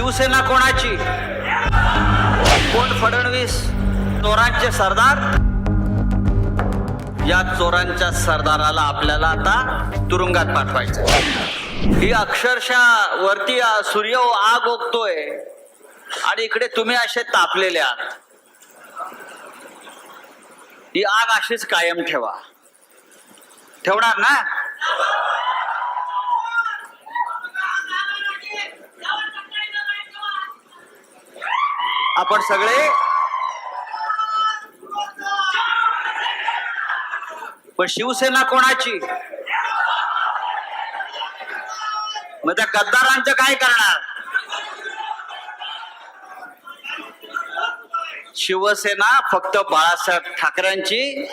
शिवसेना कोणाची? कोण फडणवीस? चोरांचे सरदार? या चोरांच्या सरदाराला आपल्याला आता तुरुंगात पाठवायचं ही अक्षरशः वरती सूर्य आग ओकतोय. आणि इकडे तुम्ही असे तापलेले आहात. ही आग अशीच कायम ठेवा. ठेवणार ना? आपण सगळे पण शिवसेना कोणाची? मग त्या गद्दारांचं काय करणार? शिवसेना फक्त बाळासाहेब ठाकरेंची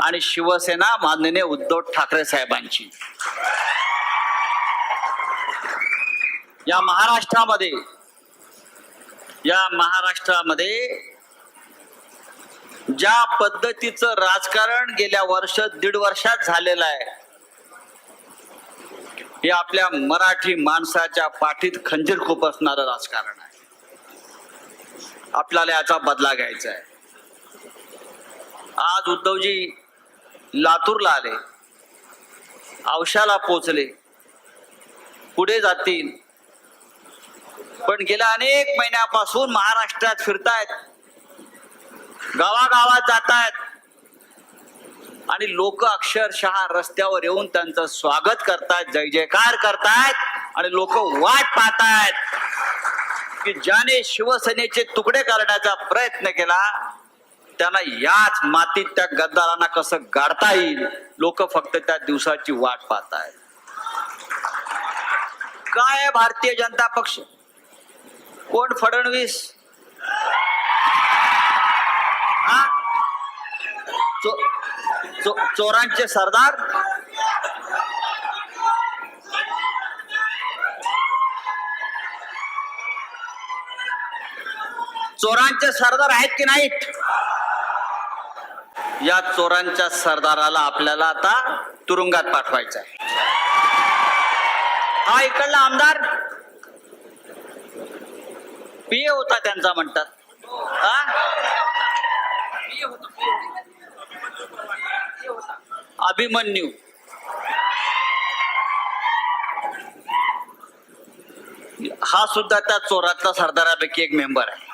आणि शिवसेना माननीय उद्धव ठाकरे साहेबांची. या महाराष्ट्रामध्ये या महाराष्ट्रामध्ये ज्या पद्धतीचं राजकारण गेल्या वर्ष दीड वर्षात झालेलं आहे हे आपल्या मराठी माणसाच्या पाठीत खंजीर खुपसणारं राजकारण आहे. आपल्याला याचा बदला घ्यायचा आहे. आज उद्धवजी लातूरला आले औशाला पोचले पुढे जातील पण गेल्या अनेक महिन्यापासून महाराष्ट्रात फिरतायत. गावागावात जातायत. आणि लोक अक्षरशः रस्त्यावर येऊन त्यांचं स्वागत करतायत जय जयकार करतायत आणि लोक वाट पाहतायत की ज्याने शिवसेनेचे तुकडे करण्याचा प्रयत्न केला त्यांना याच मातीत त्या गद्दारांना कसं गाडता येईल? लोक फक्त त्या दिवसाची वाट पाहतायत. काय भारतीय जनता पक्ष? कोण फडणवीस? हा? चो- चो- चोरांचे सरदार? चोरांचे सरदार आहेत की नाहीत? या चोरांच्या सरदाराला आपल्याला आता तुरुंगात पाठवायचा आहे हा इकडला आमदार. पीए होता त्यांचा म्हणतात. अभिमन्यू. हा सुद्धा त्या चोरातला सरदारापैकी एक मेंबर आहे.